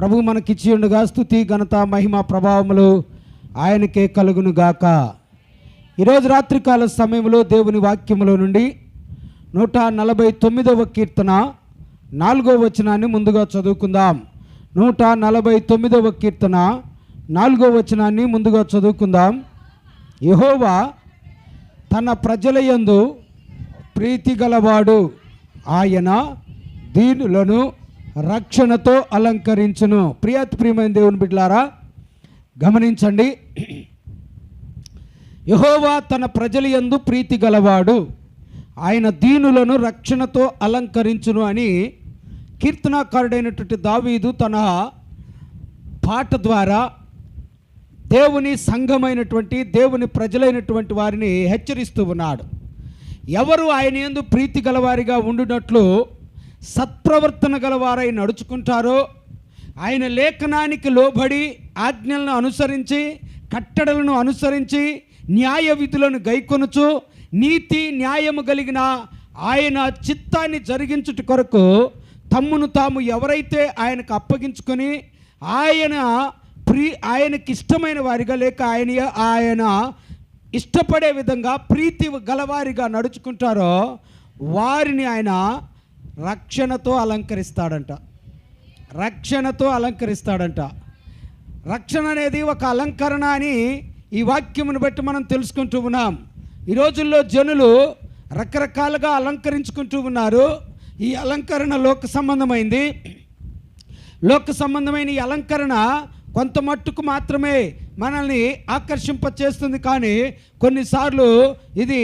ప్రభు మనకిచ్చి ఉండగా స్థుతి ఘనత మహిమ ప్రభావములు ఆయనకే కలుగును గాక. ఈరోజు రాత్రికాల సమయంలో దేవుని వాక్యములో నుండి నూట నలభై తొమ్మిదవ కీర్తన నాలుగో వచనాన్ని ముందుగా చదువుకుందాం. నూట నలభై తొమ్మిదవ కీర్తన నాలుగో వచనాన్ని ముందుగా చదువుకుందాం. యహోవా తన ప్రజల యందు ప్రీతి గలవాడు ఆయన దీనులను రక్షణతో అలంకరించును. ప్రియాతి ప్రియమైన దేవుని బిడ్డలారా గమనించండి. యహోవా తన ప్రజల యందు ప్రీతి గలవాడు. ఆయన దీనులను రక్షణతో అలంకరించును అని కీర్తనాకారుడైనటువంటి దావీదు తన పాట ద్వారా దేవుని సంఘమైనటువంటి దేవుని ప్రజలైనటువంటి వారిని హెచ్చరిస్తూ ఉన్నాడు. ఎవరు ఆయన యందు ప్రీతి గలవారిగా ఉండునట్లు సత్ప్రవర్తన గలవారై నడుచుకుంటారో ఆయన లేఖనానికి లోబడి ఆజ్ఞలను అనుసరించి కట్టడలను అనుసరించి న్యాయ విధులను గైకొనుచు నీతి న్యాయము కలిగిన ఆయన చిత్తాన్ని జరిగించుట కొరకు తమ్మును తాము ఎవరైతే ఆయనకు అప్పగించుకొని ఆయన ప్రీ ఆయనకి ఇష్టమైన వారిగా లేక ఆయన ఆయన ఇష్టపడే విధంగా ప్రీతి గలవారిగా నడుచుకుంటారో వారిని ఆయన రక్షణతో అలంకరిస్తాడంట. రక్షణతో అలంకరిస్తాడంట. రక్షణ అనేది ఒక అలంకరణ అని ఈ వాక్యమును బట్టి మనం తెలుసుకుంటూ ఉన్నాం. ఈ రోజుల్లో జనులు రకరకాలుగా అలంకరించుకుంటూ ఉన్నారు. ఈ అలంకరణ లోక సంబంధమైంది. లోక సంబంధమైన ఈ అలంకరణ కొంత మట్టుకు మాత్రమే మనల్ని ఆకర్షింపచేస్తుంది కానీ కొన్నిసార్లు ఇది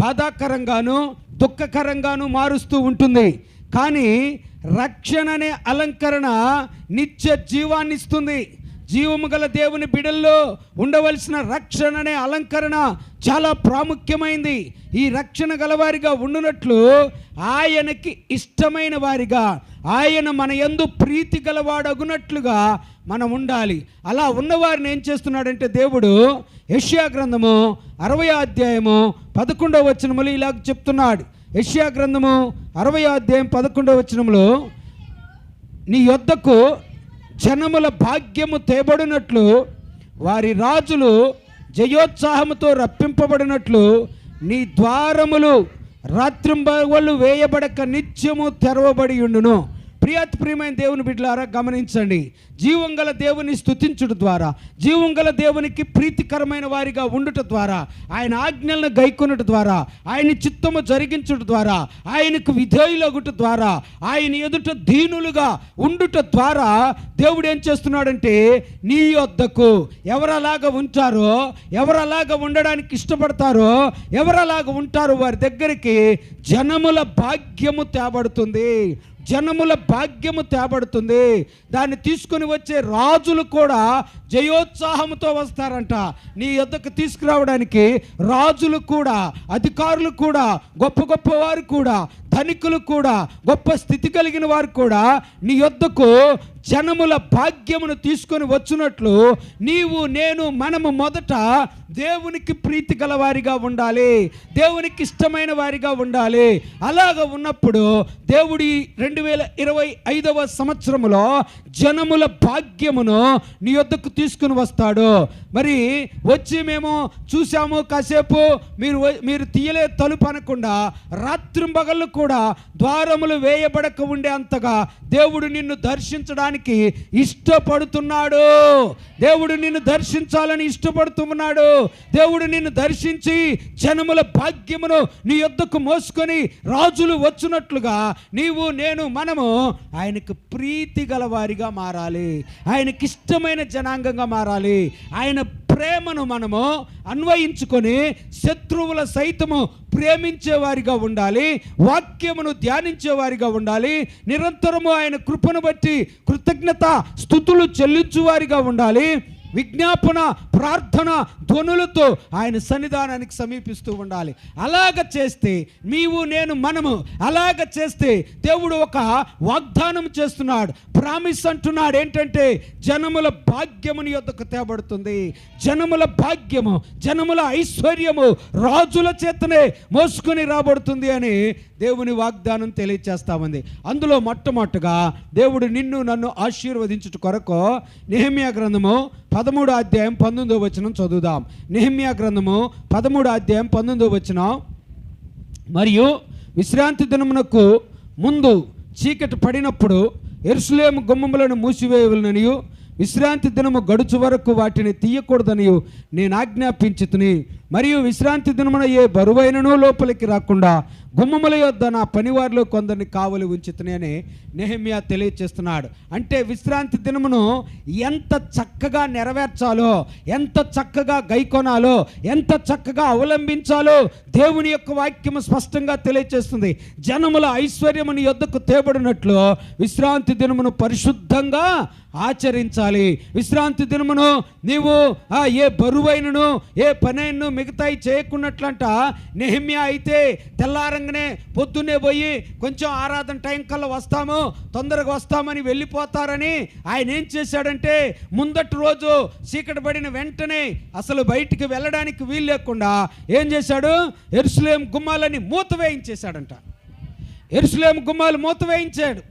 బాధాకరంగాను దుఃఖకరంగాను మారుస్తూ ఉంటుంది. కానీ రక్షణ అనే అలంకరణ నిత్య జీవాన్ని ఇస్తుంది జీవము గల దేవుని బిడల్లో ఉండవలసిన రక్షణ అనే అలంకరణ చాలా ప్రాముఖ్యమైంది. ఈ రక్షణ గలవారిగా ఉండునట్లు ఆయనకి ఇష్టమైన వారిగా ఆయన మన యందు ప్రీతి గలవాడగునట్లుగా మనం ఉండాలి. అలా ఉన్నవారిని ఏం చేస్తున్నాడంటే దేవుడు యష్యా గ్రంథము అరవై అధ్యాయము పదకొండవ వచనములు ఇలా చెప్తున్నాడు. యష్యా గ్రంథము అరవై అధ్యాయం పదకొండవ వచనములు నీ యొద్దకు జనముల భాగ్యము తేబడినట్లు వారి రాజులు జయోత్సాహముతో రప్పింపబడినట్లు నీ ద్వారములు రాత్రింబవళ్ళు వేయబడక నిత్యము తెరవబడి ఉండును. ప్రియాతి ప్రియమైన దేవుని బిడ్డలారా గమనించండి. జీవం గల దేవుని స్థుతించుట ద్వారా జీవం గల దేవునికి ప్రీతికరమైన వారిగా ఉండుట ద్వారా ఆయన ఆజ్ఞలను గైకొనుట ద్వారా ఆయన చిత్తము జరిగించుట ద్వారా ఆయనకు విధేయులగుట ద్వారా ఆయన ఎదుట దీనులుగా ఉండుట ద్వారా దేవుడు ఏం చేస్తున్నాడంటే నీ యొద్దకు ఎవరలాగా ఉంటారో ఎవరలాగా ఉండడానికి ఇష్టపడతారో ఎవరలాగా ఉంటారో వారి దగ్గరికి జనముల భాగ్యము తేబడుతుంది. జనముల భాగ్యము తేబడుతుంది. దాన్ని తీసుకొని వచ్చే రాజులు కూడా జయోత్సాహంతో వస్తారంట. నీ యొద్దకు తీసుకురావడానికి రాజులు కూడా అధికారులు కూడా గొప్ప గొప్ప వారు కూడా ధనికులు కూడా గొప్ప స్థితి కలిగిన వారు కూడా నీ యొద్దకు జనముల భాగ్యమును తీసుకొని వచ్చినట్లు నీవు నేను మనము మొదట దేవునికి ప్రీతి గల వారిగా ఉండాలి. దేవునికి ఇష్టమైన వారిగా ఉండాలి. అలాగ ఉన్నప్పుడు దేవుడి రెండు వేల ఇరవై ఐదవ సంవత్సరములో జనముల భాగ్యమును నీ యొద్దకు తీసుకుని వస్తాడు. మరి వచ్చి మేము చూసాము కాసేపు మీరు వ- మీరు తీయలే తలుపు అనకుండా రాత్రింబగళ్ళు కూడా కూడా ద్వారములు వేయబడక ఉండే అంతగా దేవుడు నిన్ను దర్శించడానికి ఇష్టపడుతున్నాడు. దేవుడు నిన్ను దర్శించాలని ఇష్టపడుతున్నాడు. దేవుడు నిన్ను దర్శించి జనముల భాగ్యమును నీ యొద్దకు మోసుకొని రాజులు వచ్చినట్లుగా నీవు నేను మనము ఆయనకు ప్రీతి గల వారిగా మారాలి. ఆయనకి ఇష్టమైన జనాంగంగా మారాలి. ఆయన ప్రేమను మనము అన్వయించుకొని శత్రువుల సైతము ప్రేమించేవారిగా ఉండాలి వాక్యమును ధ్యానించే వారిగా ఉండాలి నిరంతరము ఆయన కృపను బట్టి కృతజ్ఞత స్థుతులు చెల్లించువారిగా ఉండాలి. విజ్ఞాపన ప్రార్థన ధ్వనులతో ఆయన సన్నిధానానికి సమీపిస్తూ ఉండాలి. అలాగ చేస్తే నీవు నేను మనము అలాగ చేస్తే దేవుడు ఒక వాగ్దానం చేస్తున్నాడు. ప్రామిస్ అంటున్నాడు ఏంటంటే జనముల భాగ్యముని యొద్దకు తేబడుతుంది. జనముల భాగ్యము జనముల ఐశ్వర్యము రాజుల చేతనే మోసుకొని రాబడుతుంది అని దేవుని వాగ్దానం తెలియచేస్తామంది. అందులో మొట్టమొదటిగా దేవుడు నిన్ను నన్ను ఆశీర్వదించుట కొరకు నెహమ్యా గ్రంథము పదమూడు అధ్యాయం పంతొమ్మిదో వచనం చదువుదాం. నిహమ్యా గ్రంథము పదమూడు అధ్యాయం పంతొమ్మిదో వచనం. మరియు విశ్రాంతి దినమునకు ముందు చీకటి పడినప్పుడు ఎరుసలేము గుమ్మములను మూసివేయవలననియు విశ్రాంతి దినము గడుచు వరకు వాటిని తీయకూడదనియు నేను ఆజ్ఞాపించుతుని. మరియు విశ్రాంతి దినమున ఏ బరువైనను లోపలికి రాకుండా గుమ్మముల యొద్ద నా పనివారిలో కొందరిని కావలి ఉంచుతుని అని నెహమ్యా తెలియచేస్తున్నాడు. అంటే విశ్రాంతి దినమును ఎంత చక్కగా నెరవేర్చాలో ఎంత చక్కగా గైకొనాలో ఎంత చక్కగా అవలంబించాలో దేవుని యొక్క వాక్యము స్పష్టంగా తెలియచేస్తుంది. జనముల ఐశ్వర్యముని యొద్దకు తేబడినట్లు విశ్రాంతి దినమును పరిశుద్ధంగా ఆచరించాలి. విశ్రాంతి దినమును నీవు ఏ బరువైనను ఏ పనైనను మిగతాయి చేయకున్నట్లంట. నెహమ్యా అయితే తెల్లారంగానే పొద్దున్నే పోయి కొంచెం ఆరాధన టైం కల్లా వస్తాము తొందరగా వస్తామని వెళ్ళిపోతారని ఆయన ఏం చేశాడంటే ముందటి రోజు చీకటి పడిన వెంటనే అసలు బయటికి వెళ్ళడానికి వీలు లేకుండా ఏం చేశాడు? ఎరుసలేం గుమ్మాలని మూత వేయించేశాడంట. ఎరుసలేం గుమ్మాలు మూత వేయించాడు.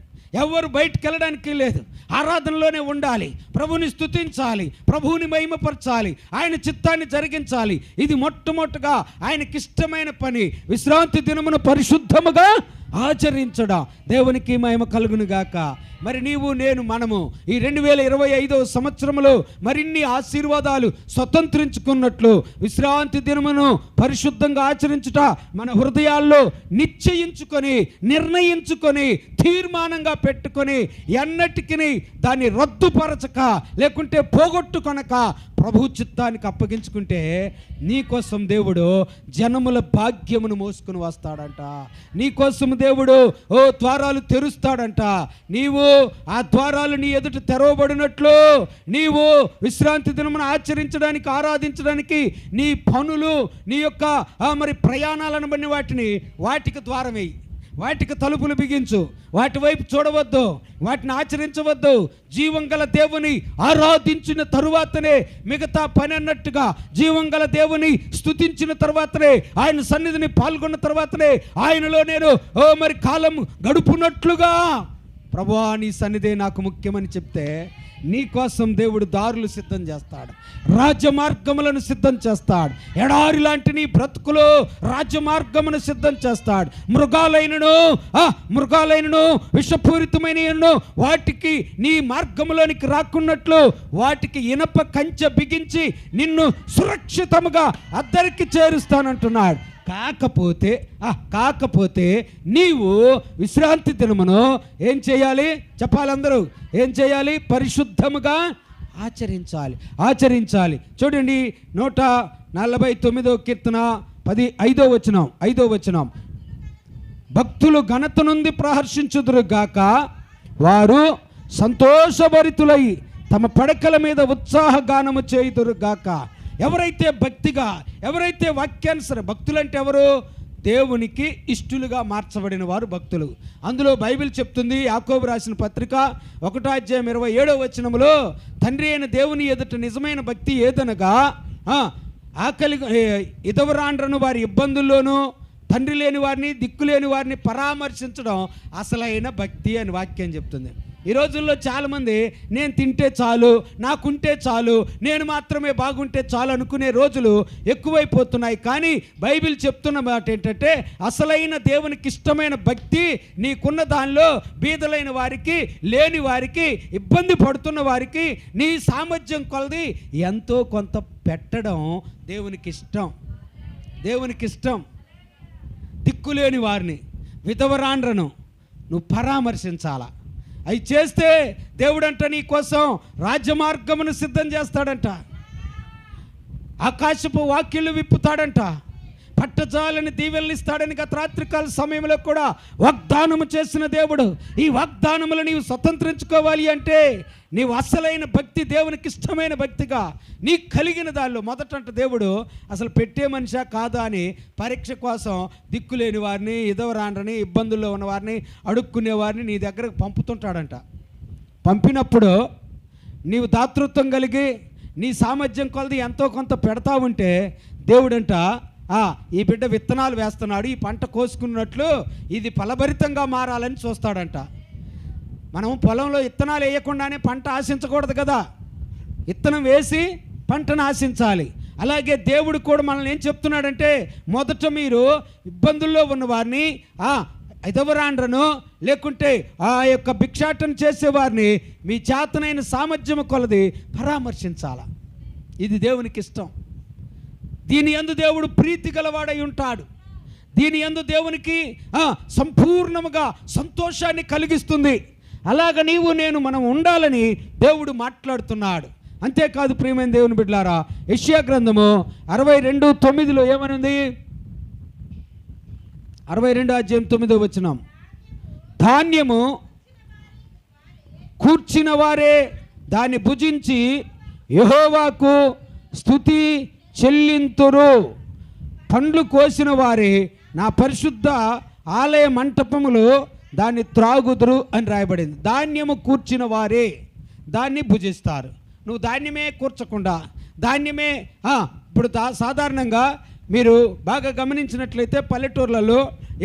ఎవరు బయటికి వెళ్ళడానికి లేదు. ఆరాధనలోనే ఉండాలి. ప్రభుని స్థుతించాలి ప్రభువుని మహిమపరచాలి. ఆయన చిత్తాన్ని జరిగించాలి. ఇది మొట్టమొదటిగా ఆయనకిష్టమైన పని. విశ్రాంతి దినమును పరిశుద్ధముగా ఆచరించడా? దేవునికి మహిమ కలుగును గాక. మరి నీవు నేను మనము ఈ రెండు వేల ఇరవై ఐదవ సంవత్సరంలో మరిన్ని ఆశీర్వాదాలు స్వతంత్రించుకున్నట్లు విశ్రాంతి దినమును పరిశుద్ధంగా ఆచరించుట మన హృదయాల్లో నిశ్చయించుకొని నిర్ణయించుకొని తీర్మానంగా పెట్టుకొని ఎన్నటికి దాన్ని రద్దుపరచక లేకుంటే పోగొట్టుకొనక ప్రభు చిత్తానికి అప్పగించుకుంటే నీకోసం దేవుడు జనముల భాగ్యమును మోసుకుని వస్తాడంట. నీకోసం దేవుడు ఓ ద్వారాలు తెరుస్తాడంట. నీవు ఆ ద్వారాలు నీ ఎదుట తెరవబడినట్లు నీవు విశ్రాంతి దినమును ఆచరించడానికి ఆరాధించడానికి నీ పనులు నీ యొక్క మరి ప్రయాణాలను బట్టి వాటిని వాటికి ద్వారం వేయి వాటికి తలుపులు బిగించు. వాటి వైపు చూడవద్దు. వాటిని ఆచరించవద్దు. జీవం గల దేవుని ఆరాధించిన తరువాతనే మిగతా పని అన్నట్టుగా జీవం గల దేవుని స్తుతించిన తర్వాతనే ఆయన సన్నిధిని పాల్గొన్న తర్వాతనే ఆయనలో నేను ఓ మరి కాలం గడుపునట్లుగా. ప్రభువా నీ సన్నిధే నాకు ముఖ్యమని చెప్తే నీకోసం దేవుడు దారులు సిద్ధం చేస్తాడు. రాజ్యమార్గములను సిద్ధం చేస్తాడు. ఎడారి లాంటి నీ బ్రతుకులో రాజ్యమార్గమును సిద్ధం చేస్తాడు. మృగాలైనను ఆ మృగాలైనను విషపూరితమైన వాటికి నీ మార్గములోనికి రాకున్నట్లు వాటికి ఇనప కంచె బిగించి నిన్ను సురక్షితముగా అద్దరికి చేరుస్తానంటున్నాడు. కాకపోతే ఆ కాకపోతే నీవు విశ్రాంతి దినమును ఏం చేయాలి? చెప్పాలందరూ ఏం చేయాలి? పరిశుద్ధముగా ఆచరించాలి ఆచరించాలి. చూడండి నూట నలభై తొమ్మిదో కీర్తన పది ఐదో వచనం ఐదో వచనం. భక్తులు ఘనత నుండి ప్రహర్షించుదురు గాక వారు సంతోషభరితులై తమ పడకల మీద ఉత్సాహ గానము చేయుదురు గాక. ఎవరైతే భక్తిగా ఎవరైతే వాక్యానుసర భక్తులంటే ఎవరు? దేవునికి ఇష్టలుగా మార్చబడిన వారు భక్తులు. అందులో బైబిల్ చెప్తుంది యాకోబు రాసిన పత్రిక ఒకటో అధ్యాయం ఇరవై ఏడో వచనములో తండ్రి అయిన దేవుని ఎదుట నిజమైన భక్తి ఏదనగా ఆకలి ఇదవరాండ్రను వారి ఇబ్బందుల్లోనూ తండ్రి లేని వారిని దిక్కు లేని వారిని పరామర్శించడం అసలైన భక్తి అని వాక్యం చెప్తుంది. ఈ రోజుల్లో చాలామంది నేను తింటే చాలు నాకుంటే చాలు నేను మాత్రమే బాగుంటే చాలు అనుకునే రోజులు ఎక్కువైపోతున్నాయి. కానీ బైబిల్ చెప్తున్న మాట ఏంటంటే అసలైన దేవునికి ఇష్టమైన భక్తి నీకున్న దానిలో బీదలైన వారికి లేని వారికి ఇబ్బంది పడుతున్న వారికి నీ సామర్థ్యం కొలది ఎంతో కొంత పెట్టడం దేవునికి ఇష్టం. దేవునికి ఇష్టం. దిక్కులేని వారిని విధవరాండ్రను నువ్వు పరామర్శించాలా? అవి చేస్తే దేవుడంట నీ కోసం రాజ్యమార్గమును సిద్ధం చేస్తాడంట. ఆకాశపు వాక్యులు విప్పుతాడంట. పట్టజాలని దీవెల్నిస్తాడని గత రాత్రికాల సమయంలో కూడా వాగ్దానము చేసిన దేవుడు. ఈ వాగ్దానములు నీవు స్వతంత్రించుకోవాలి అంటే నీవు అసలైన భక్తి దేవునికి ఇష్టమైన భక్తిగా నీకు కలిగిన దానిలో మొదటంట దేవుడు అసలు పెట్టే మనిషా కాదా అని పరీక్ష కోసం దిక్కులేని వారిని ఇదవరాండ్రని ఇబ్బందుల్లో ఉన్న వారిని అడుక్కునే వారిని నీ దగ్గరకు పంపుతుంటాడంట. పంపినప్పుడు నీవు దాతృత్వం కలిగి నీ సామర్థ్యం కొలది ఎంతో కొంత పెడతా ఉంటే దేవుడంట ఈ బిడ్డ విత్తనాలు వేస్తున్నాడు ఈ పంట కోసుకున్నట్లు ఇది ఫలభరితంగా మారాలని చూస్తాడంట. మనం పొలంలో విత్తనాలు వేయకుండానే పంట ఆశించకూడదు కదా. విత్తనం వేసి పంటను ఆశించాలి అలాగే దేవుడు కూడా మనల్ని ఏం చెప్తున్నాడంటే మొదట మీరు ఇబ్బందుల్లో ఉన్న వారిని ఎదవరాండ్రను లేకుంటే ఆ యొక్క భిక్షాటన చేసేవారిని మీ చేతనైన సామర్థ్యము కొలది పరామర్శించాల. ఇది దేవునికి ఇష్టం. దీని యందు దేవుడు ప్రీతి గలవాడై ఉంటాడు. దీని యందు దేవునికి సంపూర్ణముగా సంతోషాన్ని కలిగిస్తుంది. అలాగ నీవు నేను మనం ఉండాలని దేవుడు మాట్లాడుతున్నాడు. అంతేకాదు ప్రియమైన దేవుని బిడ్డలారా యష్యా గ్రంథము అరవై రెండు తొమ్మిదిలో ఏమనుంది? అరవై రెండు అధ్యాయం తొమ్మిదో వచ్చినాం ధాన్యము కూర్చిన వారే దాన్ని భుజించి యహోవాకు స్థుతి చెల్లింతురు. పండ్లు కోసిన వారే నా పరిశుద్ధ ఆలయ మంటపములు దాన్ని త్రాగుదురు అని రాయబడింది. ధాన్యము కూర్చిన వారే దాన్ని భుజిస్తారు. నువ్వు ధాన్యమే కూర్చకుండా ధాన్యమే ఇప్పుడు దా సాధారణంగా మీరు బాగా గమనించినట్లయితే పల్లెటూర్లలో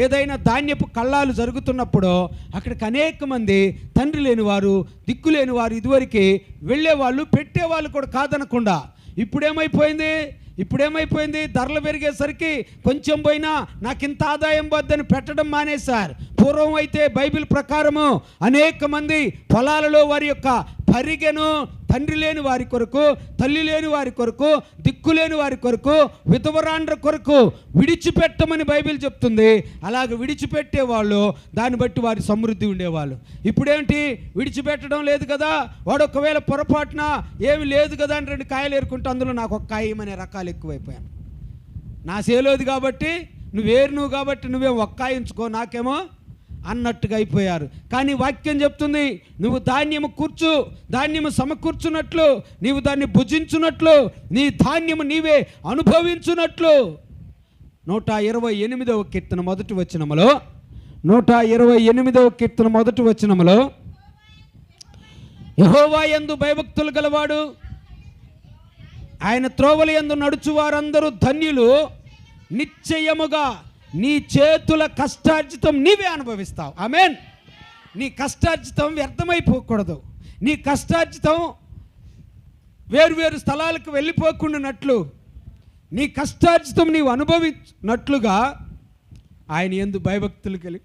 ఏదైనా ధాన్యపు కళ్ళాలు జరుగుతున్నప్పుడు అక్కడికి అనేక మంది తండ్రి లేని వారు దిక్కు లేని వారు ఇదివరకు వెళ్ళేవాళ్ళు పెట్టేవాళ్ళు కూడా కాదనకుండా ఇప్పుడేమైపోయింది? ఇప్పుడేమైపోయింది? ధరలు పెరిగేసరికి కొంచెం పోయినా నాకు ఇంత ఆదాయం వద్దని పెట్టడం మానేశారు. పూర్వం అయితే బైబిల్ ప్రకారము అనేక మంది పొలాలలో వారి యొక్క పరిగెను తండ్రి లేని వారి కొరకు తల్లి లేని వారి కొరకు దిక్కు లేని వారి కొరకు విధవరాండ్ర కొరకు విడిచిపెట్టమని బైబిల్ చెప్తుంది. అలాగ విడిచిపెట్టే వాళ్ళు దాన్ని బట్టి వారి సమృద్ధి ఉండేవాళ్ళు. ఇప్పుడేంటి? విడిచిపెట్టడం లేదు కదా? వాడు ఒకవేళ పొరపాటున ఏమి లేదు కదా అని రెండు కాయలు ఏరుకుంటే అందులో నాకు ఒక కాయమనే రకాలు ఎక్కువైపోయాను నా సేలోది కాబట్టి నువ్వేరు నువ్వు కాబట్టి నువ్వేం ఒక్కాయించుకో నాకేమో అన్నట్టుగా అయిపోయారు. కానీ వాక్యం చెప్తుంది నువ్వు ధాన్యము కూర్చు ధాన్యము సమకూర్చున్నట్లు నీవు దాన్ని భుజించున్నట్లు నీ ధాన్యము నీవే అనుభవించున్నట్లు నూట ఇరవై ఎనిమిదవ కీర్తన మొదటి వచనములో నూట ఇరవై ఎనిమిదవ కీర్తన మొదటి వచనములో యహోవా ఎందు భయభక్తులు గలవాడు ఆయన త్రోవల యందు నడుచు వారందరూ ధన్యులు నిశ్చయముగా నీ చేతుల కష్టార్జితం నీవే అనుభవిస్తావు. ఆమెన్. నీ కష్టార్జితం వ్యర్థమైపోకూడదు. నీ కష్టార్జితం వేరువేరు స్థలాలకు వెళ్ళిపోకుండానట్లు నీ కష్టార్జితం నీవు అనుభవించినట్లుగా ఆయన ఎందు భయభక్తులు కలిగి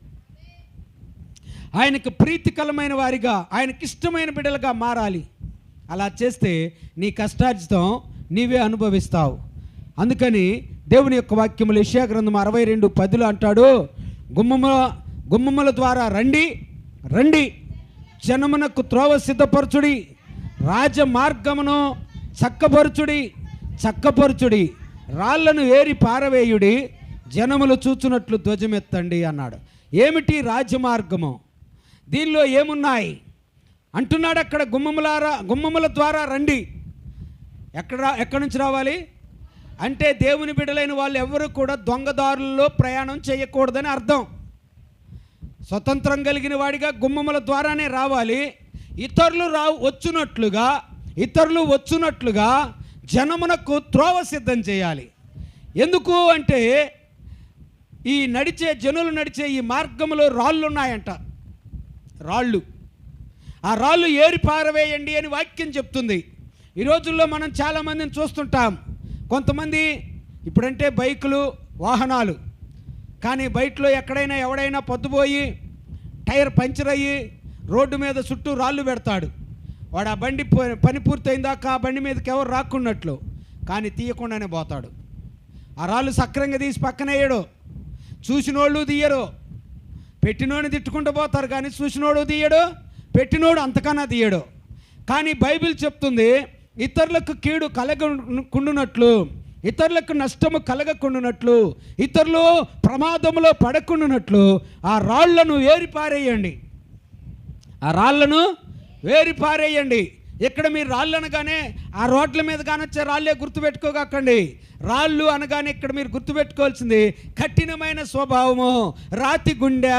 ఆయనకు ప్రీతికరమైన వారిగా ఆయనకి ఇష్టమైన బిడ్డలుగా మారాలి. అలా చేస్తే నీ కష్టార్జితం నీవే అనుభవిస్తావు. అందుకని దేవుని యొక్క వాక్యములు యశా గ్రంథం అరవై రెండు పదులు అంటాడు గుమ్మముల గుమ్మముల ద్వారా రండి రండి. జనమునకు త్రోవ సిద్ధపరచుడి రాజ మార్గమును చక్కపరచుడి చక్కపరచుడి. రాళ్ళను ఏరి పారవేయుడి జనములు చూచునట్లు ధ్వజమెత్తండి అన్నాడు. ఏమిటి రాజమార్గము? దీనిలో ఏమున్నాయి? అంటున్నాడు అక్కడ గుమ్మములారా గుమ్మముల ద్వారా రండి. ఎక్కడ ఎక్కడి నుంచి రావాలి? అంటే దేవుని బిడలైన వాళ్ళు ఎవరు కూడా దొంగదారుల్లో ప్రయాణం చేయకూడదని అర్థం. స్వతంత్రం కలిగిన వాడిగా గుమ్మముల ద్వారానే రావాలి. ఇతరులు రా వచ్చినట్లుగా ఇతరులు వచ్చినట్లుగా జనమునకు త్రోవ సిద్ధం చేయాలి. ఎందుకు అంటే ఈ నడిచే జనులు నడిచే ఈ మార్గంలో రాళ్ళు ఉన్నాయంట రాళ్ళు. ఆ రాళ్ళు ఏరి పారవేయండి అని వాక్యం చెప్తుంది. ఈ రోజుల్లో మనం చాలామందిని చూస్తుంటాం. కొంతమంది ఇప్పుడంటే బైకులు వాహనాలు. కానీ బయటలో ఎక్కడైనా ఎవడైనా పొద్దుపోయి టైర్ పంచర్ అయ్యి రోడ్డు మీద చుట్టూ రాళ్ళు పెడతాడు. వాడు ఆ బండి ప- పని పూర్తయిందాక ఆ బండి మీదకి ఎవరు రాక్కున్నట్లు. కానీ తీయకుండానే పోతాడు. ఆ రాళ్ళు సక్రంగా తీసి పక్కనేయడు చూసినోళ్ళు తీయరు. పెట్టినోడిని తిట్టుకుంటూ పోతారు కానీ చూసినోడు తీయడు పెట్టినోడు అంతకన్నా తీయడు. కానీ బైబిల్ చెప్తుంది ఇతరులకు కీడు కలగకుండునట్లు ఇతరులకు నష్టము కలగకుండానట్లు ఇతరులు ప్రమాదంలో పడకుండానట్లు ఆ రాళ్ళను ఏరిపారేయండి. ఆ రాళ్ళను వేరిపారేయండి. ఇక్కడ మీరు రాళ్ళు అనగానే ఆ రోడ్ల మీద కానొచ్చే రాళ్ళే గుర్తుపెట్టుకోకండి రాళ్ళు అనగానే ఇక్కడ మీరు గుర్తుపెట్టుకోవాల్సింది కఠినమైన స్వభావము. రాతి గుండె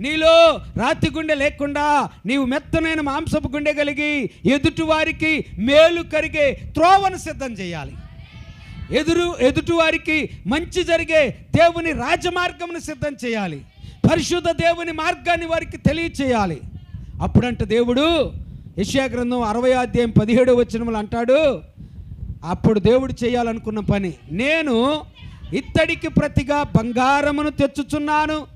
నీలో రాతి గుండె లేకుండా నీవు మెత్తనైన మాంసపు గుండె కలిగి ఎదుటివారికి మేలు కరిగే త్రోవను సిద్ధం చేయాలి. ఎదురు ఎదుటివారికి మంచి జరిగే దేవుని రాజమార్గమును సిద్ధం చేయాలి. పరిశుద్ధ దేవుని మార్గాన్ని వారికి తెలియచేయాలి. అప్పుడంట దేవుడు యెషయా గ్రంథం అరవై అధ్యాయం పదిహేడు వచ్చినములు అంటాడు అప్పుడు దేవుడు చేయాలనుకున్న పని. నేను ఇత్తడికి ప్రతిగా బంగారమును తెచ్చుచున్నాను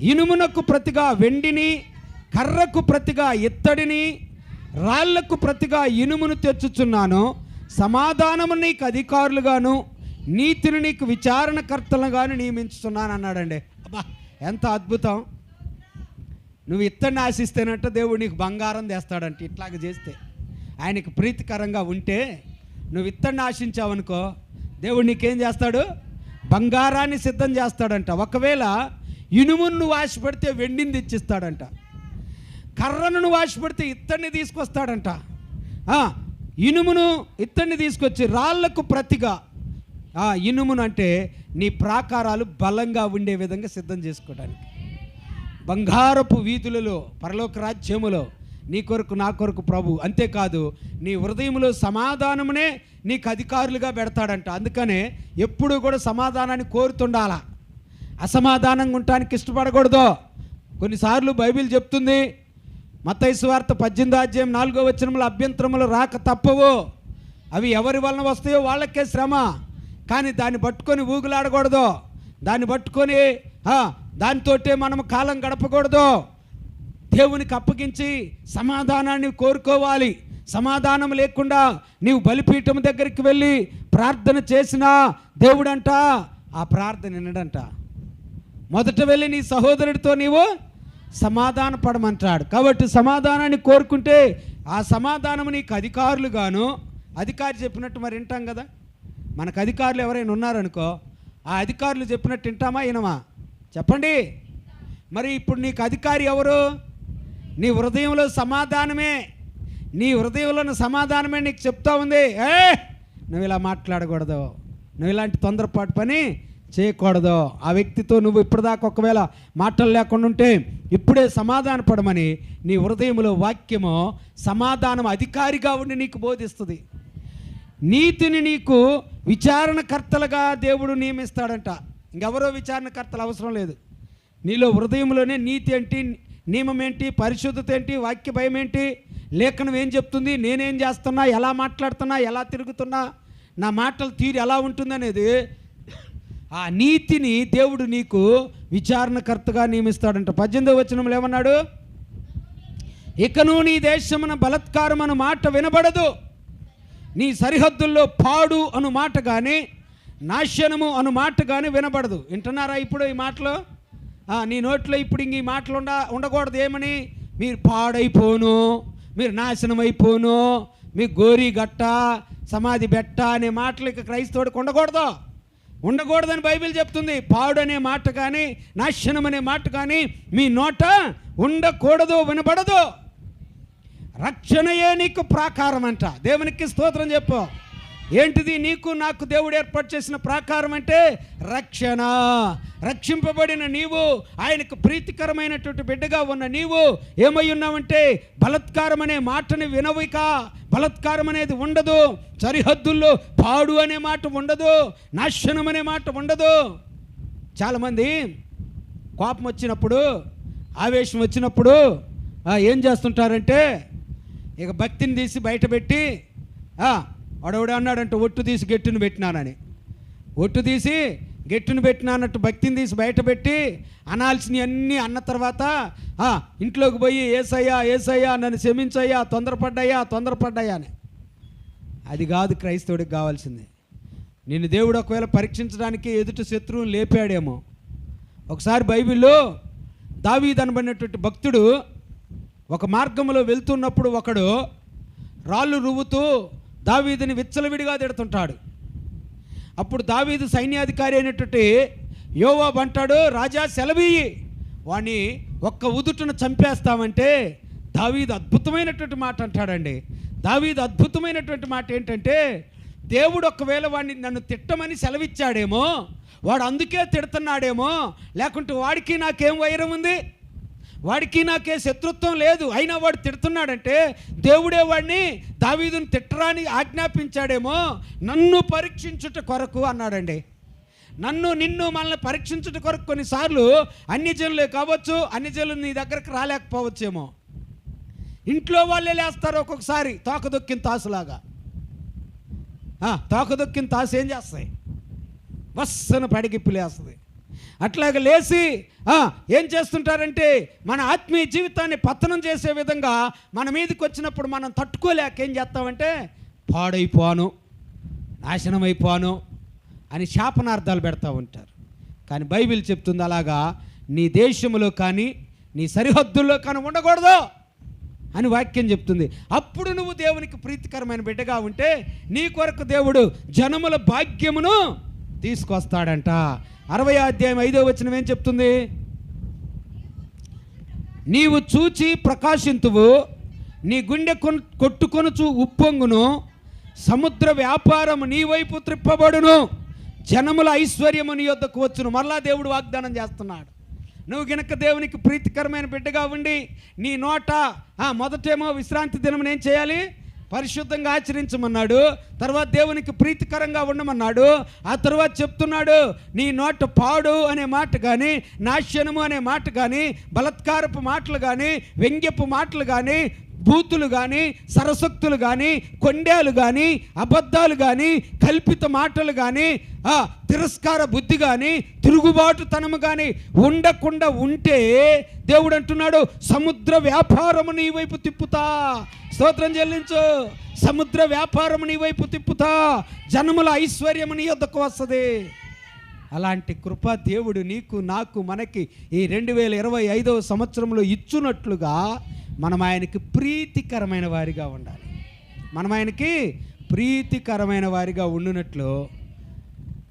ఇనుమునకు ప్రతిగా వెండిని కర్రకు ప్రతిగా ఇత్తడిని రాళ్ళకు ప్రతిగా ఇనుమును తెచ్చుచున్నాను. సమాధానము నీకు అధికారులుగాను నీతిని నీకు విచారణకర్తలుగాను నియమించుతున్నాను అన్నాడండి. అబ్బా ఎంత అద్భుతం. నువ్వు ఇత్తడిని ఆశిస్తేనట్టు దేవుడు నీకు బంగారం చేస్తాడంటే ఇట్లాగ చేస్తే. ఆయనకు ప్రీతికరంగా ఉంటే నువ్వు ఇత్తడిని ఆశించావనుకో దేవుడు నీకేం చేస్తాడు? బంగారాన్ని సిద్ధం చేస్తాడంట. ఒకవేళ ఇనుమును నువ్వు ఆశపడితే వెండిని తెచ్చిస్తాడంట. కర్రను నువ్వు ఆశపడితే ఇత్తడిని తీసుకొస్తాడంట. ఇనుమును ఇత్తడిని తీసుకొచ్చి రాళ్ళకు ప్రతిగా ఆ, ఇనుమును అంటే నీ ప్రాకారాలు బలంగా ఉండే విధంగా సిద్ధం చేసుకోవడానికి. బంగారపు వీధులలో పరలోక రాజ్యములో నీ కొరకు నా కొరకు ప్రభు. అంతేకాదు నీ హృదయంలో సమాధానమునే నీకు అధికారులుగా పెడతాడంట. అందుకనే ఎప్పుడు కూడా సమాధానాన్ని కోరుతుండాలా? అసమాధానంగా ఉండటానికి ఇష్టపడకూడదు. కొన్నిసార్లు బైబిల్ చెప్తుంది మత్తయి పద్దెనిమిది అధ్యాయం నాలుగో వచనముల అభ్యంతరములు రాక తప్పవు. అవి ఎవరి వలన వస్తాయో వాళ్ళకే శ్రమ. కానీ దాన్ని పట్టుకొని ఊగులాడకూడదు. దాన్ని పట్టుకొని దానితోటే మనం కాలం గడపకూడదు. దేవునికి అప్పగించి సమాధానాన్ని కోరుకోవాలి. సమాధానం లేకుండా నీవు బలిపీఠం దగ్గరికి వెళ్ళి ప్రార్థన చేసినా దేవుడంట ఆ ప్రార్థన వినడంట. మొదట వెళ్ళి నీ సహోదరుడితో నీవు సమాధాన పడమంటాడు. కాబట్టి సమాధానాన్ని కోరుకుంటే ఆ సమాధానం నీకు అధికారులుగాను అధికారి చెప్పినట్టు మరి వింటాం కదా. మనకు అధికారులు ఎవరైనా ఉన్నారనుకో ఆ అధికారులు చెప్పినట్టు వింటామా వినమా? చెప్పండి. మరి ఇప్పుడు నీకు అధికారి ఎవరు? నీ హృదయంలో సమాధానమే. నీ హృదయంలోని సమాధానమే నీకు చెప్తా ఉంది. ఏ? నువ్వు ఇలా మాట్లాడకూడదు. నువ్వు ఇలాంటి తొందరపాటు పని చేయకూడదు. ఆ వ్యక్తితో నువ్వు ఇప్పటిదాకా ఒకవేళ మాటలు లేకుండా ఉంటే ఇప్పుడే సమాధాన పడమని నీ హృదయంలో వాక్యము సమాధానం అధికారిగా ఉండి నీకు బోధిస్తుంది. నీతిని నీకు విచారణకర్తలుగా దేవుడు నియమిస్తాడంట. ఇంకెవరో విచారణకర్తలు అవసరం లేదు. నీలో హృదయంలోనే నీతి అంటే నియమం ఏంటి? పరిశుద్ధత ఏంటి? వాక్య భయం ఏంటి? లేఖనం ఏం చెప్తుంది? నేనేం చేస్తున్నా? ఎలా మాట్లాడుతున్నా? ఎలా తిరుగుతున్నా? నా మాటల తీరు ఎలా ఉంటుందనేది ఆ నీతిని దేవుడు నీకు విచారణకర్తగా నియమిస్తాడంట. పద్దెనిమిది వచనంలో ఏమన్నాడు? ఇకను నీ దేశమున బలత్కారం అను మాట వినబడదు. నీ సరిహద్దుల్లో పాడు అను మాట కానీ నాశనము అను మాట కానీ వినబడదు. వింటున్నారా ఇప్పుడు ఈ మాటలు? నీ నోట్లో ఇప్పుడు ఇంక ఈ మాటలు ఉండ ఉండకూడదు. ఏమని? మీరు పాడైపోను. మీరు నాశనం అయిపోను. మీ గోరి గట్ట సమాధి బెట్ట అనే మాటలు ఇక క్రైస్తవుడికి ఉండకూడదు. ఉండకూడదని బైబిల్ చెప్తుంది. పాడు అనే మాట కానీ నాశనం అనే మాట కానీ మీ నోట ఉండకూడదు వినబడదు. రక్షణయే నీకు ప్రాకారం అంట దేవునికి స్తోత్రం చెప్పు. ఏంటిది నీకు నాకు దేవుడు ఏర్పాటు చేసిన ప్రాకారం అంటే రక్షణ. రక్షింపబడిన నీవు ఆయనకు ప్రీతికరమైనటువంటి బిడ్డగా ఉన్న నీవు ఏమై ఉన్నావంటే బలత్కారం అనే మాటని వినవిక. బలత్కారం అనేది ఉండదు. సరిహద్దుల్లో పాడు అనే మాట ఉండదు. నాశనం అనే మాట ఉండదు. చాలామంది కోపం వచ్చినప్పుడు ఆవేశం వచ్చినప్పుడు ఏం చేస్తుంటారంటే ఇక భక్తిని తీసి బయటపెట్టి వాడెవడు అన్నాడంటే ఒట్టు తీసి గెట్టును పెట్టినానని. ఒట్టు తీసి గెట్టును పెట్టినానట్టు భక్తిని తీసి బయటపెట్టి అనాల్సినవన్నీ అనాల్సినవి అన్నీ అన్న తర్వాత ఇంట్లోకి పోయి ఏసయ్యా ఏసయ్యా నన్ను క్షమించయ్యా తొందరపడ్డాయా తొందరపడ్డాయా అని. అది కాదు క్రైస్తవుడికి కావాల్సింది. నిన్ను దేవుడు ఒకవేళ పరీక్షించడానికి ఎదుటి శత్రువుని లేపాడేమో. ఒకసారి బైబిల్లో దావీదనబడినటువంటి భక్తుడు ఒక మార్గంలో వెళ్తున్నప్పుడు ఒకడు రాళ్ళు రువ్వుతూ దావీదుని విచ్చలవిడిగా తిడుతుంటాడు. అప్పుడు దావీదు సైన్యాధికారి అయినటువంటి యోవాబ్ అంటాడు రాజా సెలవీయి వాణ్ణి ఒక్క ఉదుటును చంపేస్తామంటే దావీదు అద్భుతమైనటువంటి మాట అంటాడండి. దావీదు అద్భుతమైనటువంటి మాట ఏంటంటే దేవుడు ఒకవేళ వాడిని నన్ను తిట్టమని సెలవిచ్చాడేమో వాడు అందుకే తిడుతున్నాడేమో లేకుంటే వాడికి నాకేం వైరం ఉంది? వాడికి నాకే శత్రుత్వం లేదు. అయినా వాడు తిడుతున్నాడంటే దేవుడే వాడిని దావీదుని తిట్టరాని ఆజ్ఞాపించాడేమో. నన్ను పరీక్షించుట కొరకు అన్నాడండి. నన్ను నిన్ను మనల్ని పరీక్షించుట కొరకు కొన్నిసార్లు అన్ని జనులే కావచ్చు అన్ని జనులు నీ దగ్గరకు రాలేకపోవచ్చేమో. ఇంట్లో వాళ్ళే లేస్తారు ఒక్కొక్కసారి. తోకదొక్కిన తాసులాగా. తోకదొక్కిన తాసు ఏం చేస్తాయి? బస్సన పడిగిప్పి లేస్తుంది అట్లాగ లేచి ఏం చేస్తుంటారంటే మన ఆత్మీయ జీవితాన్ని పతనం చేసే విధంగా మన మీదకి వచ్చినప్పుడు మనం తట్టుకోలేక ఏం చేస్తామంటే పాడైపోను నాశనమైపోను అని శాపనార్థాలు పెడతా ఉంటారు. కానీ బైబిల్ చెప్తుంది అలాగా నీ దేశంలో కానీ నీ సరిహద్దుల్లో కానీ ఉండకూడదు అని వాక్యం చెప్తుంది. అప్పుడు నువ్వు దేవునికి ప్రీతికరమైన బిడ్డగా ఉంటే నీ కొరకు దేవుడు జనముల భాగ్యమును తీసుకొస్తాడంట. అరవై అధ్యాయం ఐదో వచనం ఏం చెప్తుంది? నీవు చూచి ప్రకాశింతువు నీ గుండె కొన్- కొట్టుకొనుచు ఉప్పొంగును సముద్ర వ్యాపారము నీ వైపు త్రిప్పబడును జనముల ఐశ్వర్యము నీ యొద్దకు వచ్చును. మరలా దేవుడు వాగ్దానం చేస్తున్నాడు. నువ్వు గనక దేవునికి ప్రీతికరమైన బిడ్డగా ఉండి నీ నోట ఆ, మొదటేమో విశ్రాంతి దినం ఏం చేయాలి? పరిశుద్ధంగా ఆచరించమన్నాడు తర్వాత దేవునికి ప్రీతికరంగా ఉండమన్నాడు ఆ తర్వాత చెప్తున్నాడు నీ నోట పాడు అనే మాట కానీ నాశనము అనే మాట కానీ బలత్కారపు మాటలు కానీ వ్యంగ్యపు మాటలు కానీ బూతులు కానీ సరసక్తులు కానీ కొండేలు కానీ అబద్ధాలు కానీ కల్పిత మాటలు కానీ ఆ, తిరస్కార బుద్ధి కానీ తిరుగుబాటుతనము కానీ ఉండకుండా ఉంటే దేవుడు అంటున్నాడు సముద్ర వ్యాపారము నీ వైపు తిప్పుతా. స్తోత్రం చెల్లించు. సముద్ర వ్యాపారము నీ వైపు తిప్పుతా. జనముల ఐశ్వర్యము నీ వద్దకు వస్తుంది. అలాంటి కృప దేవుడు నీకు నాకు మనకి ఈ రెండు వేల ఇరవై ఐదవ సంవత్సరంలో ఇచ్చునట్లుగా మనం ఆయనకి ప్రీతికరమైన వారిగా ఉండాలి. మనం ఆయనకి ప్రీతికరమైన వారిగా ఉండునట్లు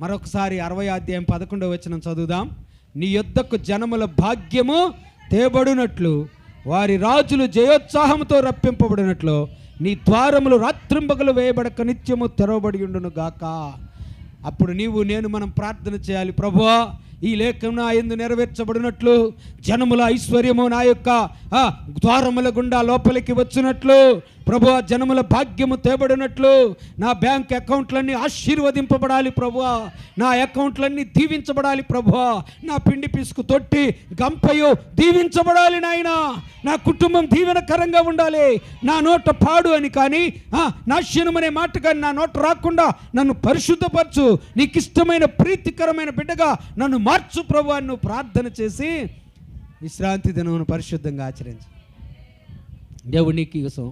మరొకసారి అరవై అధ్యాయం పదకొండవ వచనం చదువుదాం. నీ యొద్దకు జనముల భాగ్యము తేబడినట్లు వారి రాజులు జయోత్సాహంతో రప్పింపబడినట్లు నీ ద్వారములు రాత్రింబగలు వేయబడక నిత్యము తెరవబడి ఉండును గాక అప్పుడు నీవు నేను మనం ప్రార్థన చేయాలి. ప్రభువా ఈ లేఖం నా ఎందు నెరవేర్చబడినట్లు జనముల ఐశ్వర్యము నా యొక్క ఆ, ద్వారముల గుండా లోపలికి వచ్చినట్లు ప్రభు జనముల భాగ్యము తేబడినట్లు నా బ్యాంక్ అకౌంట్లన్నీ ఆశీర్వదింపబడాలి ప్రభు నా అకౌంట్లన్నీ దీవించబడాలి ప్రభు నా పిండి పిసుకు తొట్టి గంపయు దీవించబడాలి నాయన. నా కుటుంబం దీవెనకరంగా ఉండాలి. నా నోట పాడు అని కానీ నాశనం అనే మాట కానీ నా నోట రాకుండా నన్ను పరిశుద్ధపరచు. నీకు ఇష్టమైన ప్రీతికరమైన బిడ్డగా నన్ను మార్చు ప్రభు అని నువ్వు ప్రార్థన చేసి విశ్రాంతి దినమును పరిశుద్ధంగా ఆచరించు. దేవుడు కోసం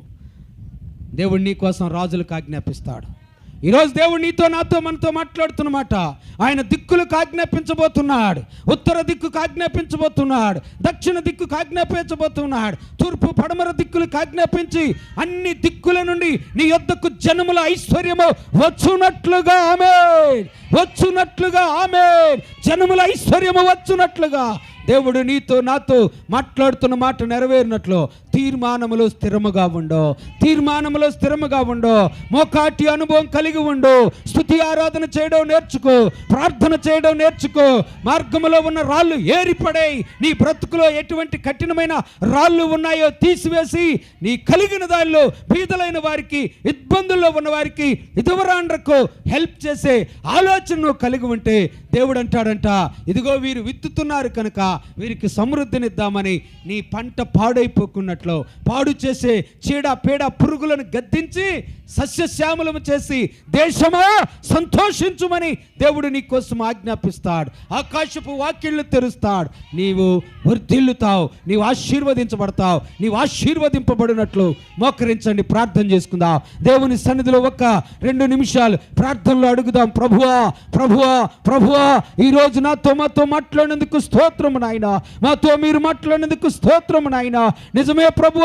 దేవుడు నీ కోసం రాజులకు ఆజ్ఞాపిస్తాడు. ఈరోజు దేవుడు నీతో నాతో మనతో మాట్లాడుతున్నమాట ఆయన దిక్కులకు ఆజ్ఞాపించబోతున్నాడు. ఉత్తర దిక్కుకు ఆజ్ఞాపించబోతున్నాడు. దక్షిణ దిక్కుకు ఆజ్ఞాపించబోతున్నాడు. తూర్పు పడమర దిక్కులకు ఆజ్ఞాపించి అన్ని దిక్కుల నుండి నీ యొద్దకు జనముల ఐశ్వర్యము వచ్చునట్లుగా ఆమె వచ్చునట్లుగా ఆమె జనముల ఐశ్వర్యము వచ్చునట్లుగా. దేవుడు నీతో నాతో మాట్లాడుతున్న మాట నెరవేరినట్లు తీర్మానములో స్థిరముగా ఉండు. తీర్మానములో స్థిరముగా ఉండు. మోకాటి అనుభవం కలిగి ఉండు. స్థుతి ఆరాధన చేయడం నేర్చుకో. ప్రార్థన చేయడం నేర్చుకో. మార్గములో ఉన్న రాళ్ళు ఏరిపడే నీ బ్రతుకులో ఎటువంటి కఠినమైన రాళ్ళు ఉన్నాయో తీసివేసి నీ కలిగిన దానిలో బీదలైన వారికి ఇబ్బందుల్లో ఉన్న వారికి ఇదివరాండ్రకు హెల్ప్ చేసే ఆలోచనను కలిగి ఉంటే దేవుడు అంటాడంట ఇదిగో వీరు విత్తుతున్నారు కనుక వీరికి సమృద్ధినిద్దామని నీ పంట పాడైపోకున్నట్లు పాడు చేసే చీడ పీడ పురుగులను గద్దించి సస్యశ్యామలము చేసి దేశమా సంతోషించుమని దేవుడు నీ కోసం ఆజ్ఞాపిస్తాడు. ఆకాశపు వాక్యళ్ళు తెరుస్తాడు. నీవు వర్ధిల్లుతావు. నీవు ఆశీర్వదించబడతావు. నీవు ఆశీర్వదింపబడినట్లు మోకరించండి. ప్రార్థన చేసుకుందాం. దేవుని సన్నిధిలో ఒక్క రెండు నిమిషాలు ప్రార్థనలో అడుగుదాం. ప్రభువా ప్రభువా ప్రభువా ఈ నాతో మాతో మాట్లాడినందుకు స్తోత్రము నాయన. మాతో మీరు మాట్లాడినందుకు స్తోత్రము నాయన. నిజమే ప్రభు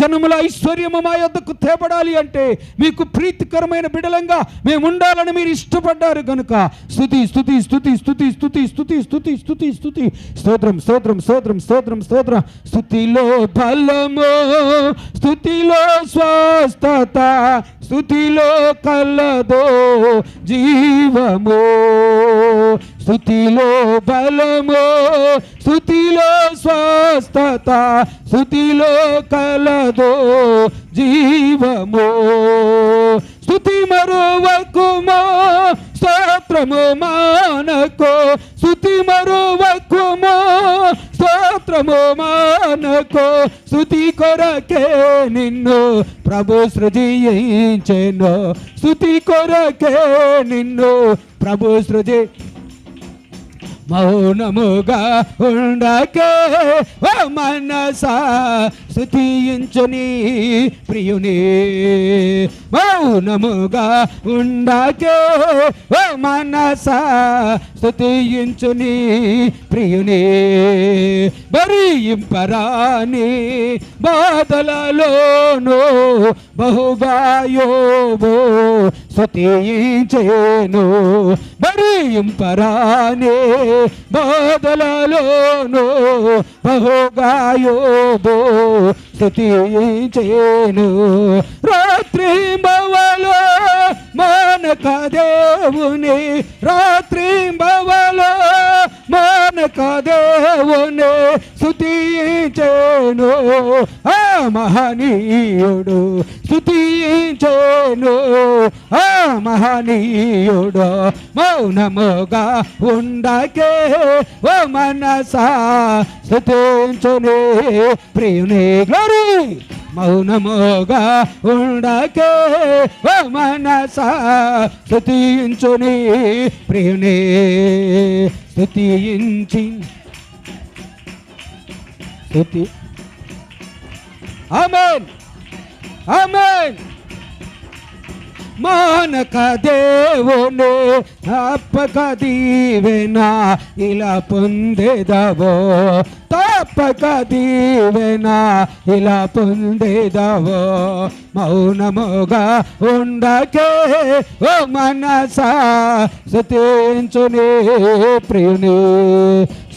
జనముల ఐశ్వర్యము మా యొద్దకు తేబడాలి అంటే మీకు ప్రీతికరమైన బిడలంగా మేము ఉండాలని మీరు ఇష్టపడ్డారు కనుక స్థుతి స్థుతి స్థుతి స్థుతి స్థుతి స్థుతి స్థుతి స్థుతి స్థుతి స్తోత్రం స్తోత్రం స్తోత్రం స్తోత్రం స్తోత్రం. స్థుతిలో బలము స్థుతిలో స్వస్థత స్థుతిలో కలదో జీవము. స్థుతిలో బలము స్థుతిలో స్వస్థత స్థుతిలో కలదో జీవము. స్థుతి మరువకుమో స్తోత్రము మానకో. స్థుతి మరువకుమో స్తోత్రము మానకో. స్థుతి కొరకే నిన్ను ప్రభు సృజించెను. స్థుతి కొరకే నిన్ను ప్రభు సృజి మౌనముగా ఉండకే ఓ మనసా స్థుతించుని ప్రియుని. మౌనముగా ఉండకే ఓ మనసా స్థుతించుని ప్రియుని. బరింపరాని బాధలలోను బహుగాయోబో స్థుతించేను బరింపరాని బాధలలోను బహుగాయోబో స్థుతించేను రాత్రి బవలో మానక దేవుని రాత్రి బవలో మానక దేవుని స్థుతించేను ఆ మహనీయుడు స్థుతించేను ఆ మహనీయుడు మౌనముగా ఉండకే ఓ మనసా స్థుతించుని ప్రియుని గ్లోరీ మౌనముగా ఉండకే ఓ మనస స్థుతించుని ప్రియుని స్థుతించి స్థుతి ఆమెన్. ఆమెన్. మానక దేవుని తప్పక దీవెనా ఇలా పొందేదవో. తప్పక దీవెనా ఇలా పొందేదవో. మౌనముగా ఉండకే ఓ మనసా స్థుతించుని ప్రియుని.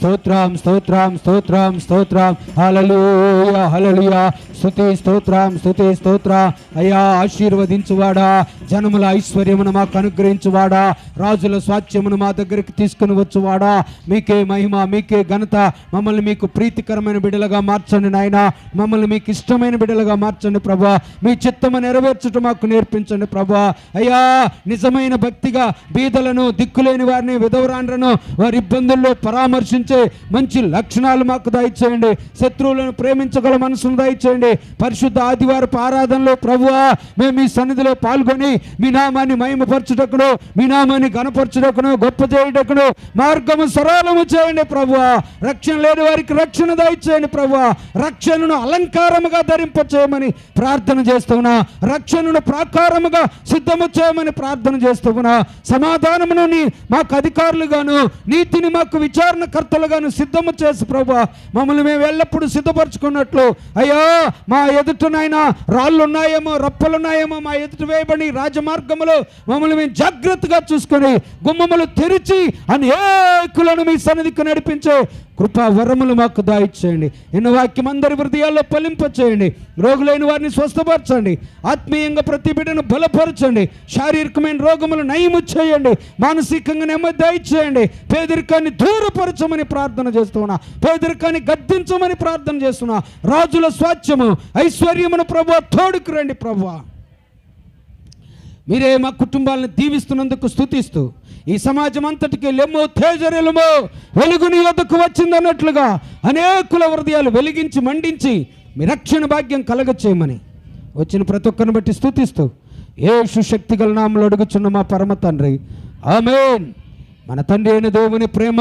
స్తోత్రం స్తోత్రం స్తోత్రం స్తోత్రం. హలలుయ హలలుయ స్థుతి స్తోత్రం స్థుతి స్తోత్ర. అయ్యా ఆశీర్వదించువాడా. జనముల ఐశ్వర్యమును మాకు అనుగ్రహించువాడా. రాజుల స్వాచ్యమును మా దగ్గరికి తీసుకుని వచ్చువాడా. మీకే మహిమ మీకే ఘనత. మమ్మల్ని మీకు ప్రీతికరమైన బిడలుగా మార్చండి నాయన. మమ్మల్ని మీకు ఇష్టమైన బిడలుగా మార్చండి ప్రభా. మీ చిత్తము నెరవేర్చటం మాకు నేర్పించండి ప్రభా. అయ్యా నిజమైన భక్తిగా బీదలను దిక్కులేని వారిని విధవరాండ్రను వారి ఇబ్బందుల్లో పరామర్శించి మంచి లక్షణాలు మాకు దయచేయండి. శత్రువులను ప్రేమించగల మనసును దయచేయండి. పరిశుద్ధ ఆదివారపు ఆరాధనలో ప్రభువా మేము మీ సన్నిధిలో పాల్గొని మీ నామాన్ని మహిమపరచుటకును మీ నామాన్ని గణపరచుటకును గొప్ప చేయుటకును మార్గము సరళము చేయండి ప్రభువా. రక్షణ లేని వారికి రక్షణ దయచేయండి ప్రభువా. రక్షణను అలంకారముగా ధరింప చేయమని ప్రార్థన చేస్తున్నా. రక్షణను ప్రాకారముగా సిద్ధము చేయమని ప్రార్థన చేస్తున్నా. సమాధానమును నీ మాకు అధికారులుగాను నీతిని మాకు విచారణకర్తలుగాను సిద్ధము చేసి ప్రభా. మమ్మల్ని మేము ఎల్లప్పుడూ సిద్ధపరచుకున్నట్లు. అయ్యా మా ఎదుటనైనా రాళ్ళు ఉన్నాయేమో రప్పలు ఉన్నాయేమో మా ఎదుట వేయబడి రాజమార్గములో మమ్మల్ని మేము జాగ్రత్తగా చూసుకొని గుమ్మములు తెరిచి అనేకులను మీ సన్నిధికి నడిపించే కృపా వరములు మాకు దాయిచ్చేయండి. ఎన్న వాక్యం అందరి హృదయాల్లో పలింపచేయండి రోగులైన వారిని స్వస్థపరచండి. ఆత్మీయంగా ప్రతి బిడ్డను బలపరచండి. శారీరకమైన రోగములు నయము చేయండి. మానసికంగా నెమ్మది దయచేయండి పేదరికాన్ని దూరపరచమని ప్రార్థన చేస్తున్నా. పేదరికాన్ని గద్దించమని ప్రార్థన చేస్తున్నా. రాజుల స్వాచ్ఛము ఐశ్వర్యమును ప్రభు తోడుకు రండి ప్రభు మీరే మా కుటుంబాలను దీవిస్తున్నందుకు స్థుతిస్తూ ఈ సమాజం అంతటికి లెమ్మో తేజరెలమో వెలుగు నీ వద్దకు వచ్చిందన్నట్లుగా అనేకుల హృదయాలు వెలిగించి మండించి మీ రక్షణ భాగ్యం కలగచేయమని వచ్చిన ప్రతి ఒక్కరిని బట్టి స్థుతిస్తూ ఏ సుశక్తి గల నామలు అడుగుచున్న మా పరమ తండ్రి. ఆమెన్. మన తండ్రి అయిన దేవుని ప్రేమ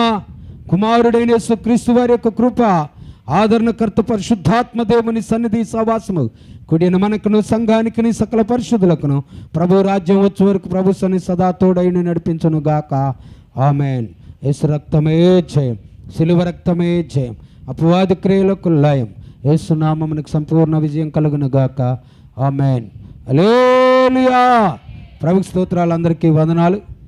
కుమారుడైన యేసుక్రీస్తు వారి యొక్క కృప ఆదరణకర్త పరిశుద్ధాత్మ దేవుని సన్నిధి సవాసము కుడిన మనకును సంఘానికిని సకల పరిశుద్ధులకును ప్రభు రాజ్యం వచ్చే వరకు ప్రభు సన్ని సదా తోడైన నడిపించను గాక. ఆమెన్. యేసు రక్తమే జయం. సిలువ రక్తమే జయం. అపవాది క్రియలకు లయం. ఏసునామమునకు సంపూర్ణ విజయం కలుగును గాక. ఆమెన్. అలేలుయా ప్రభుకి స్తోత్రాలు అందరికీ వందనాలు.